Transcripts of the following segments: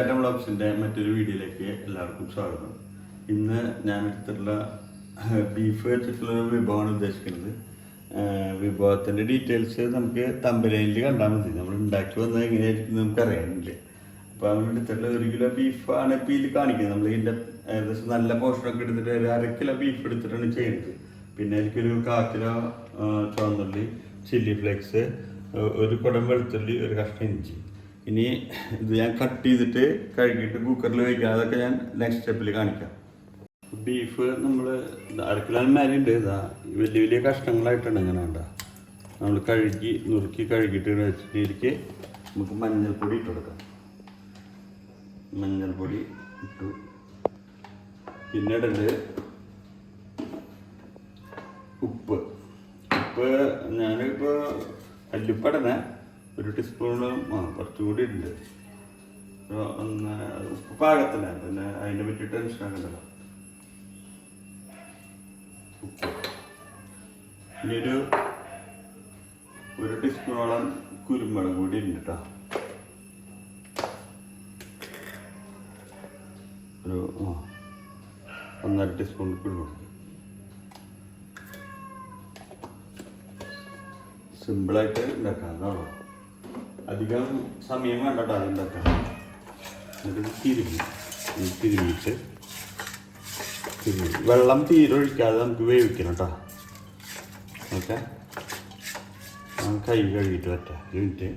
ചേട്ടൻ ബ്ലോഗ്സിന്റെ മറ്റൊരു വീഡിയോയിലേക്ക് എല്ലാവർക്കും സ്വാഗതം. ഇന്ന് ഞാൻ എടുത്തിട്ടുള്ള ബീഫ് വെച്ചിട്ടുള്ള ഒരു വിഭവമാണ് ഉദ്ദേശിക്കുന്നത്. വിഭവത്തിന്റെ ഡീറ്റെയിൽസ് നമുക്ക് തമ്പലയിൽ കണ്ടാൽ മതി. നമ്മൾ ഉണ്ടാക്കി വന്നത് എങ്ങനെയായിരിക്കും നമുക്ക് അറിയാനില്ല. അപ്പോൾ നമ്മൾ എടുത്തിട്ടുള്ള ഒരു കിലോ ബീഫാണ് ഇപ്പോൾ ഇതിൽ കാണിക്കുന്നത്. നമ്മൾ ഇതിന്റെ ഏകദേശം നല്ല പോഷണമൊക്കെ എടുത്തിട്ട് ഒരു അര കിലോ ബീഫ് എടുത്തിട്ടാണ് ചെയ്യുന്നത്. പിന്നെ എനിക്കൊരു കാ കിലോ ചുവന്നുള്ളി ചില്ലി ഫ്ലേക്സ് ഒരു കുടം വെളുത്തുള്ളി ഒരു കഷ്ണം ഇഞ്ചി. ഇനി ഇത് ഞാൻ കട്ട് ചെയ്തിട്ട് കഴുകിയിട്ട് കുക്കറിൽ വയ്ക്കാം അതൊക്കെ ഞാൻ നെക്സ്റ്റ് സ്റ്റെപ്പിൽ കാണിക്കാം. ബീഫ് നമ്മൾ അരക്കിലോ മാരി ഉണ്ട് ഇതാ വലിയ വലിയ കഷ്ണങ്ങളായിട്ടാണ് ഇങ്ങനെ വേണ്ട. നമ്മൾ കഴുകി നുറുക്കി കഴുകിയിട്ട് വെച്ചിട്ട് നമുക്ക് മഞ്ഞൾപ്പൊടി ഇട്ട് കൊടുക്കാം. മഞ്ഞൾപ്പൊടി ഇട്ടു. പിന്നെ ഇടൽ ഉപ്പ്. ഉപ്പ് ഞാനിപ്പോൾ കല്ലുപ്പടനെ ഒരു ടീസ്പൂണും ആ കുറച്ചും കൂടി ഉണ്ട് ഒന്ന് ഉപ്പ് പാകത്തില്ല പിന്നെ അതിനെ പറ്റി ടെൻഷൻ ആക്കണ്ടല്ലോ ഇനിയൊരു ഒരു ടീസ്പൂണോളം കുരുമുളക് കൂടി ഉണ്ട് കേട്ടോ ഒരു ഒന്നര ടീസ്പൂൺ കുരുമുളക്. സിമ്പിളായിട്ട് ഉണ്ടാക്കാം അതാണോ അധികം സമയം വേണ്ട കേട്ടോ വെള്ളം തീരെ ഒഴിക്കാതെ നമുക്ക് വേവിക്കണം കേട്ടോ ഓക്കെ? കൈ കഴുകിയിട്ട് പറ്റാം മിനിറ്റ്.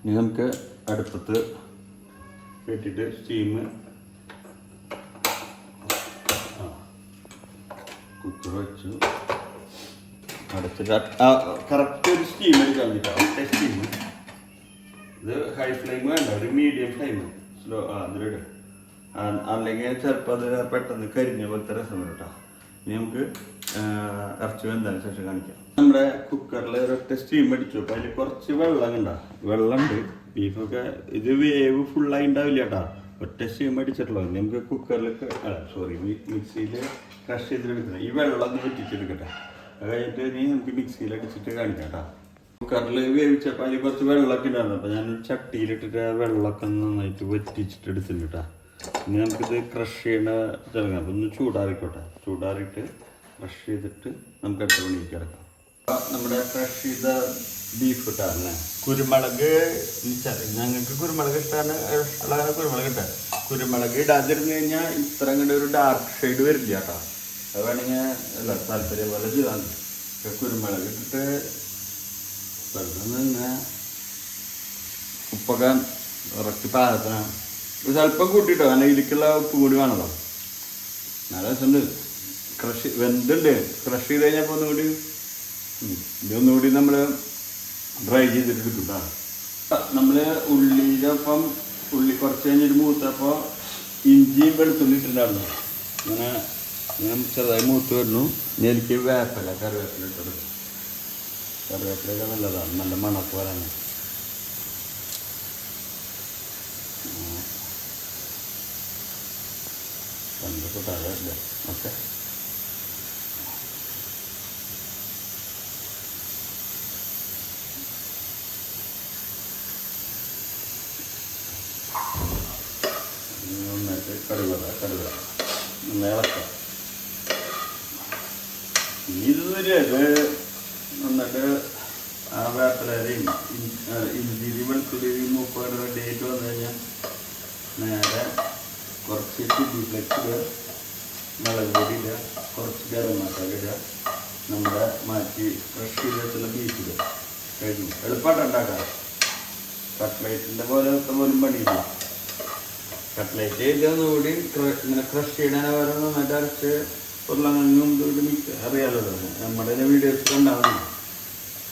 ഇനി നമുക്ക് അടുപ്പത്ത് കെട്ടിട്ട് സ്റ്റീം കുക്കർ വെച്ചു അടച്ചിട്ട് കറക്റ്റ് ഒരു സ്റ്റീം എടുക്കാൻ വേണ്ടിയിട്ട് ഒറ്റ സ്റ്റീം ഇത് ഹൈ ഫ്ലെയിം വേണ്ട ഒരു മീഡിയം ഫ്ലെയിം സ്ലോ ആ അതിലിട് അല്ലെങ്കിൽ ചിലപ്പോൾ അത് പെട്ടെന്ന് കരിഞ്ഞ പോലത്തെ രസം കേട്ടോ. ഇനി നമുക്ക് ഇറച്ചി വെന്തതിന് ശേഷം കാണിക്കാം. നമ്മുടെ കുക്കറിൽ ഒരൊറ്റ സ്റ്റീം അടിച്ചു. അപ്പോൾ അതിൽ കുറച്ച് വെള്ളം കണ്ട. വെള്ളമുണ്ട്. ബീഫൊക്കെ ഇത് വേവ് ഫുള്ളായി ഉണ്ടാവില്ല കേട്ടോ. ഒറ്റ സ്റ്റീം അടിച്ചിട്ടുള്ളത് നമുക്ക് കുക്കറിൽ സോറി മിക്സിയിൽ ക്രഷ് ചെയ്തെടുക്കണം ഈ വെള്ളം ഒന്ന് വെറ്റിച്ചെടുക്കട്ടെ. അത് കഴിഞ്ഞിട്ട് നീ നമുക്ക് മിക്സിയിൽ അടിച്ചിട്ട് കാണിക്കാം കേട്ടോ. കുക്കറിൽ വേവിച്ചപ്പോൾ അതിൽ കുറച്ച് വെള്ളമൊക്കെ ഉണ്ടായിരുന്നു. അപ്പോൾ ഞാൻ ചട്ടിയിലിട്ടിട്ട് ആ വെള്ളമൊക്കെ നന്നായിട്ട് വറ്റിച്ചിട്ട് എടുത്തിട്ടുണ്ട് കേട്ടോ. ഇനി നമുക്കിത് ക്രഷ് ചെയ്യേണ്ട തുടങ്ങാം അപ്പം ഒന്ന് ചൂടാറിക്കോട്ടെ. ചൂടാറിയിട്ട് ക്രഷ് ചെയ്തിട്ട് നമുക്ക് അടുത്ത പണിക്ക് കിടക്കാം. നമ്മുടെ ഫ്രഷ് ചെയ്ത ബീഫ് ഇട്ടാണല്ലേ കുരുമുളക്. ഞങ്ങൾക്ക് കുരുമുളക് ഇഷ്ടമാണ് ഇഷ്ടമുള്ള കുരുമുളക് ഇട്ടാൽ കുരുമുളക് ഇടാതിരുന്ന് കഴിഞ്ഞാൽ ഇത്ര അങ്ങോട്ട് ഒരു ഡാർക്ക് ഷെയ്ഡ് വരില്ല കേട്ടോ. അത് വേണമെങ്കിൽ അല്ല താല്പര്യം പോലെ ചെയ്താണ് പക്ഷെ കുരുമുളക് ഇട്ടിട്ട് വെള്ളം നിന്ന് ഉപ്പൊക്കെ ഇറക്കി പാകത്തിനാണ് സ്വല്പം കൂട്ടിട്ടോ. കാരണം ഇതിലേക്കുള്ള ഉപ്പ് കൂടി വേണല്ലോ. നല്ല രസമുണ്ട്. ക്രഷ് വെന്തുണ്ട്. ക്രഷ് ചെയ്ത് കഴിഞ്ഞപ്പോൾ ഒന്നുകൂടി ഇതൊന്നുകൂടി നമ്മൾ ഡ്രൈ ചെയ്തിട്ട് എടുക്കും കേട്ടോ നമ്മൾ ഉള്ളിയുടെ ഒപ്പം ഉള്ളി കുറച്ച് കഴിഞ്ഞിട്ട് മൂത്തപ്പോൾ ഇഞ്ചിയും വെളുത്തുള്ളി ഇട്ടിട്ടുണ്ടായിരുന്നു. അങ്ങനെ ഞാൻ ചെറുതായി മൂത്ത് വരുന്നു. ഇനി എനിക്ക് വേപ്പില കറിവേപ്പില ഇട്ടത്. കറിവേപ്പിലൊക്കെ നല്ലതാണ്. നല്ല മണക്ക് വരാൻ കണ്ടിട്ട് താഴെ ഓക്കെ. നന്നായിട്ട് കടുവറ കടുവറ നന്നായി ഇളക്കാം ഇതുവരെ ഇത് നന്നിട്ട് ആ വേപ്പിലയും ഇഞ്ചിരി ഡേറ്റ് മൂപ്പയുടെ റെഡിയായിട്ട് വന്നു കഴിഞ്ഞാൽ നേരെ കുറച്ച് ചില്ലി ഫ്ലെക്സ് മുളക് പൊടി ഇടുക കുറച്ച് ഗരം മസാല ഇടുക നമ്മുടെ മാറ്റി ഫ്രഷ് ചെയ്ത് വെച്ചുള്ള ബീഫ് ഇടുക. കഴിഞ്ഞു. എളുപ്പമായിട്ട് ഉണ്ടാക്കാം. കട്ട്ലൈറ്റിന്റെ പോലെ പോലും പണിയില്ല. കട്ട്ലൈറ്റ് ചെയ്തൂടി ഇങ്ങനെ ക്രഷ് ചെയ്യണേനെ പോലെ നന്നായിട്ട് അരച്ച് ഉരുളങ്ങും ഇത് മിക്സ് അറിയാലോ നമ്മുടെ തന്നെ വീഡിയോസ് ഉണ്ടാവണം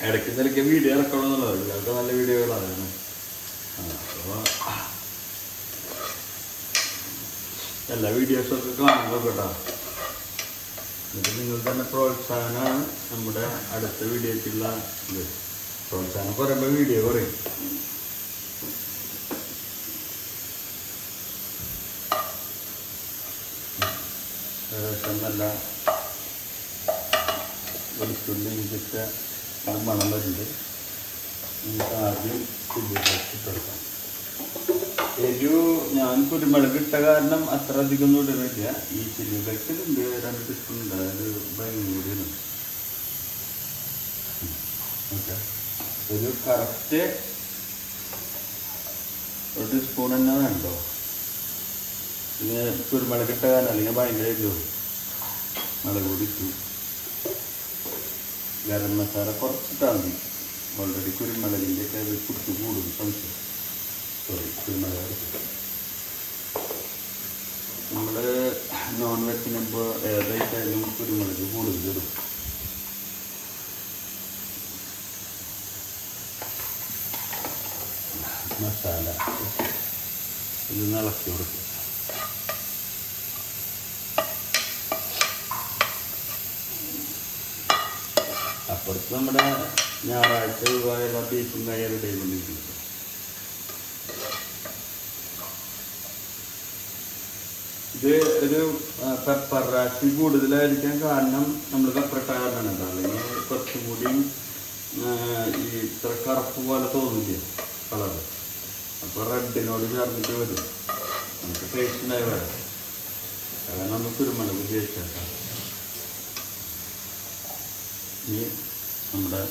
ഇടയ്ക്ക് നിലയ്ക്ക് വീഡിയോ ഇറക്കണം എന്നുള്ളത് ഇതൊക്കെ നല്ല വീഡിയോകളാണ് എല്ലാ വീഡിയോസൊക്കെ കാണുമ്പോൾ കേട്ടോ. എന്നിട്ട് നിങ്ങൾ തന്നെ പ്രോത്സാഹനമാണ് നമ്മുടെ അടുത്ത വീഡിയോക്കുള്ള ഇത്. പ്രോത്സാഹനം പറയുമ്പോൾ വീഡിയോ പറയും ഏകദേശം നല്ല വെളുത്ത് വെളുത്തുള്ളി ഇഞ്ചൊക്കെ അത് മണം വരുന്നുണ്ട് നമുക്ക് ആദ്യം ഇട്ടെടുക്കാം എരിവ് ഞാൻ കുരുമുളക് ഇട്ട കാരണം അത്ര അധികം ഒന്നും ഇടുന്നില്ല ഈ ചില്ലി ഫ്ലേക്സിലുണ്ട് രണ്ട് ടീസ്പൂൺ ഉണ്ട്. അതായത് ഭയങ്കര ഒരു കറക്റ്റ് ഒരു ടീസ്പൂൺ തന്നെ വേണ്ടോ? പിന്നെ കുരുമുളക് ഇട്ട കാരണം അല്ലെങ്കിൽ ഭയങ്കര എരിവ്. മുളക് പൊടി ഇട്ടു ഗരം മസാല കുറച്ചിട്ടാൽ മതി ഓൾറെഡി കുരുമുളകിന്റെ ഒക്കെ അത് കുത്തു കൂടും സംശയം സോറി കുരുമുളക് നമ്മൾ നോൺ വെജിനുമ്പോൾ ഏതായിട്ടായാലും കുരുമുളക് കൂടുതൽ ഇടും മസാല ഇത് ഇളക്കി കൊടുക്കും നമ്മുടെ ഞായറാഴ്ച വിവാഹ ബീഫും കാര്യം റെഡി ആയിക്കൊണ്ടിരിക്കുന്നത് ഇത് ഒരു പെപ്പർ റാഷി കൂടുതലായിരിക്കാൻ കാരണം നമ്മൾ കേട്ടോ അല്ലെങ്കിൽ കുറച്ചും കൂടിയും ഈ ഇത്ര കറുപ്പ് പോലെ തോന്നില്ല കളറ്? അപ്പോൾ റെഡിനോട് ചേർന്നിട്ട് വരും. നമുക്ക് ടേസ്റ്റ് ഉണ്ടായി വരാം. കാരണം നമ്മൾ കുരുമുളക് ഉപയോഗിച്ചേക്കാം ഇനി നമ്മുടെ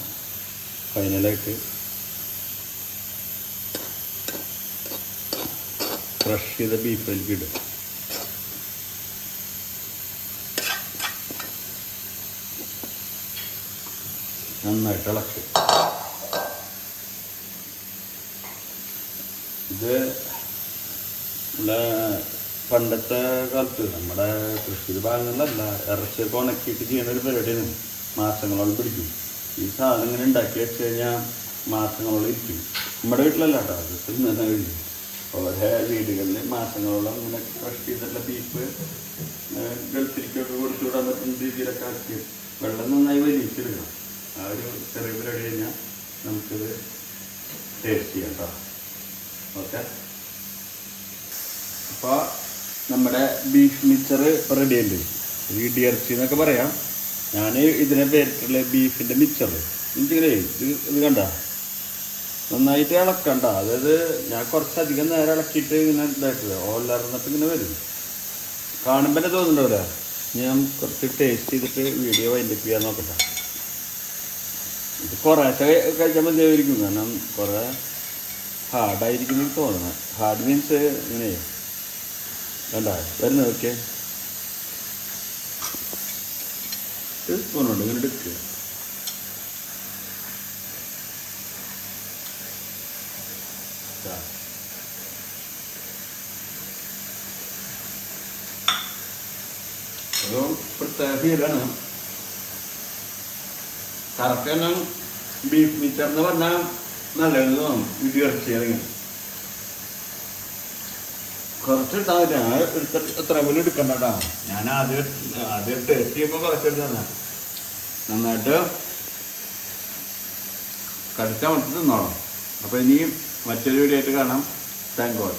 ഫൈനലായിട്ട് ക്രഷ് ചെയ്ത ബീഫിലേക്ക് ഇടും നന്നായിട്ട് ഇളക്കി. ഇത് നമ്മുടെ പണ്ടത്തെ കാലത്ത് നമ്മുടെ കൃഷി ഭാഗങ്ങളിലല്ല ഇറച്ചിയൊക്കെ ഉണക്കിയിട്ട് ചെയ്യുന്ന ഒരു പരിപാടിയാണ്. മാസങ്ങളോളം പിടിക്കും. ഈ സാധനം ഇങ്ങനെ ഉണ്ടാക്കി വെച്ച് കഴിഞ്ഞാൽ മാസങ്ങളോളം ഇരിക്കും. നമ്മുടെ വീട്ടിലല്ല കേട്ടോ തിന്നാൻ കഴിയും ഓരോ വീടുകളിൽ മാസങ്ങളോളം അങ്ങനെ ഫ്രഷ് ചെയ്തിട്ടുള്ള ബീഫ് ഗൾഫിലേക്കൊക്കെ കൊടുത്തു വിടാൻ പറ്റുന്ന രീതിയിലൊക്കെ ആക്കി വെള്ളം നന്നായി വലിയിച്ചെടുക്കണം ആ ഒരു ചെറിയ പരിപാടി കഴിഞ്ഞാൽ നമുക്കിത് ടേസ്റ്റ് ചെയ്യാം കേട്ടോ. ഓക്കെ? അപ്പോൾ നമ്മുടെ ബീഫ് മിക്സർ റെഡി ഉണ്ട് ഇടിയിറച്ചി എന്നൊക്കെ പറയാം. ഞാൻ ഇതിനെ പേരിട്ടുള്ള ബീഫിന്റെ മിക്സർ എനിക്കിങ്ങനെ ഇത് ഇത് കണ്ട? നന്നായിട്ട് ഇളക്കണ്ട. അതായത് ഞാൻ കുറച്ചധികം നേരം ഇളക്കിയിട്ട് ഇങ്ങനെ ഇതായിട്ട് ഓലർന്നിട്ട് ഇങ്ങനെ വരും. കാണുമ്പോൾ തന്നെ തോന്നുന്നുണ്ടാവില്ല ഞാൻ കുറച്ച് ടേസ്റ്റ് ചെയ്തിട്ട് വീഡിയോ വൈൻഡപ്പ് ചെയ്യാൻ നോക്കട്ടെ. ഇത് കുറേശ്ശെ കഴിച്ചാൽ മതിയായിരിക്കും. കാരണം കുറേ ഹാർഡായിരിക്കും തോന്നുന്നത് ഹാർഡ് മീൻസ് ഇങ്ങനെ. വേണ്ട വരുന്നത് ഓക്കെ ഒരു സ്പൂണുണ്ട് ഇങ്ങനെ എടുക്കുക. ഒരു പ്രത്യേക ഫീലാണ് കറക്റ്റ് ബീഫ് മിച്ചർ എന്ന് പറഞ്ഞാൽ നല്ലത് തോന്നും ഇടി ഇറച്ചി ഇറങ്ങി കുറച്ച് ഞാൻ എത്ര പോലും എടുക്കണ്ടട്ടാ ഞാൻ ആദ്യം ആദ്യം ടേസ്റ്റ് ചെയ്യുമ്പോൾ കുറച്ച് എടുത്തന്നെ നന്നായിട്ട് കടിച്ചാൽ മറ്റു തിന്നോളാം. അപ്പോൾ ഇനിയും മറ്റൊരു വീഡിയോ ആയിട്ട് കാണാം. Thank God